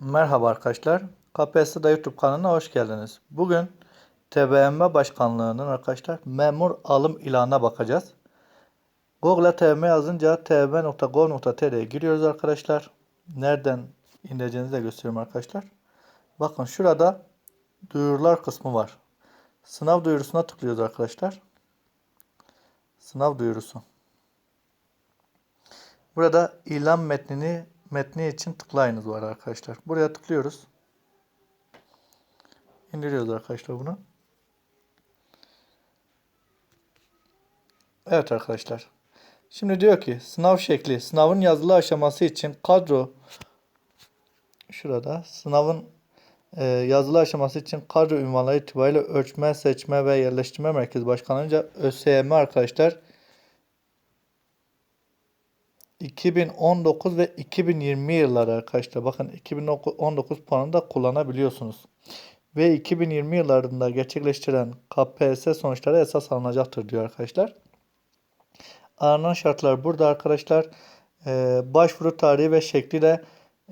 Merhaba arkadaşlar. KPSS YouTube kanalına hoş geldiniz. Bugün TBMM Başkanlığı'nın arkadaşlar memur alım ilanına bakacağız. Google'a TBMM yazınca tbm.gov.tr'ye giriyoruz arkadaşlar. Nereden indireceğinizi de gösteriyorum arkadaşlar. Bakın şurada duyurular kısmı var. Sınav duyurusuna tıklıyoruz arkadaşlar. Sınav duyurusu. Burada ilan metnini metni için tıklayınız var arkadaşlar. Buraya tıklıyoruz. İndiriyoruz arkadaşlar bunu. Evet arkadaşlar. Şimdi diyor ki sınav şekli. Sınavın yazılı aşaması için kadro şurada sınavın e, yazılı aşaması için kadro ünvanları itibariyle ölçme, seçme ve yerleştirme merkezi başkanlığınca ÖSYM arkadaşlar 2019 ve 2020 yılları arkadaşlar. Bakın 2019 puanını da kullanabiliyorsunuz. Ve 2020 yıllarında gerçekleştiren KPSS sonuçları esas alınacaktır diyor arkadaşlar. Aranan şartlar burada arkadaşlar. Ee, başvuru tarihi ve şekli de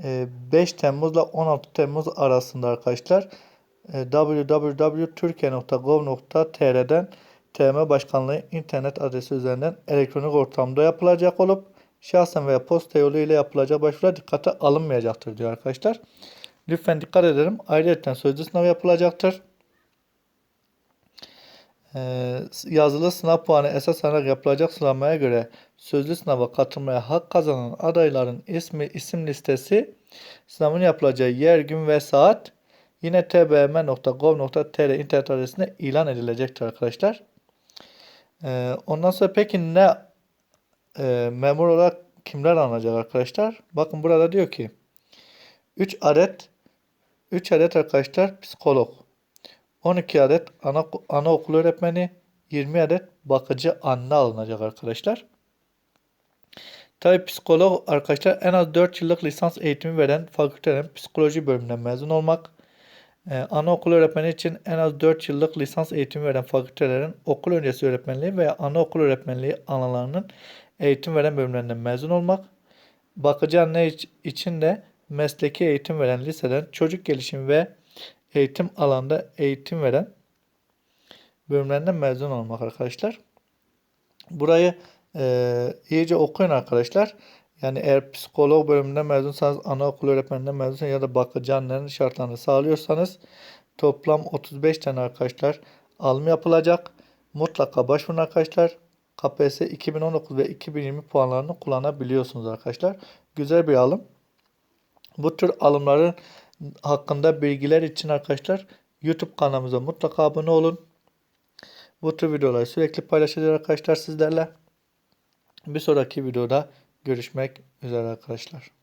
e, 5 Temmuz ile 16 Temmuz arasında arkadaşlar. E, www.turkiye.gov.tr'den TM Başkanlığı internet adresi üzerinden elektronik ortamda yapılacak olup şahsen veya posta yolu ile yapılacak başvurular dikkate alınmayacaktır diyor arkadaşlar. Lütfen dikkat edelim. Ayrıca sözlü sınav yapılacaktır. Ee, yazılı sınav puanı esas alarak yapılacak sıralamaya göre sözlü sınava katılmaya hak kazanan adayların ismi isim listesi sınavın yapılacağı yer, gün ve saat yine tbm.gov.tr internet adresinde ilan edilecektir arkadaşlar. Ee, ondan sonra peki ne e, memur olarak kimler alınacak arkadaşlar? Bakın burada diyor ki 3 adet 3 adet arkadaşlar psikolog. 12 adet ana, anaokul öğretmeni, 20 adet bakıcı anne alınacak arkadaşlar. Tabi psikolog arkadaşlar en az 4 yıllık lisans eğitimi veren fakültelerin psikoloji bölümünden mezun olmak. Ee, anaokul öğretmeni için en az 4 yıllık lisans eğitimi veren fakültelerin okul öncesi öğretmenliği veya anaokul öğretmenliği alanlarının eğitim veren bölümlerinden mezun olmak. Bakıcı anne için de mesleki eğitim veren liseden çocuk gelişim ve eğitim alanda eğitim veren bölümlerinden mezun olmak arkadaşlar. Burayı e, iyice okuyun arkadaşlar. Yani eğer psikolog bölümünden mezunsanız, anaokul öğretmeninden mezunsanız ya da bakıcı annenin şartlarını sağlıyorsanız toplam 35 tane arkadaşlar alım yapılacak. Mutlaka başvurun arkadaşlar. KPSS 2019 ve 2020 puanlarını kullanabiliyorsunuz arkadaşlar. Güzel bir alım. Bu tür alımların hakkında bilgiler için arkadaşlar YouTube kanalımıza mutlaka abone olun. Bu tür videoları sürekli paylaşacağız arkadaşlar sizlerle. Bir sonraki videoda görüşmek üzere arkadaşlar.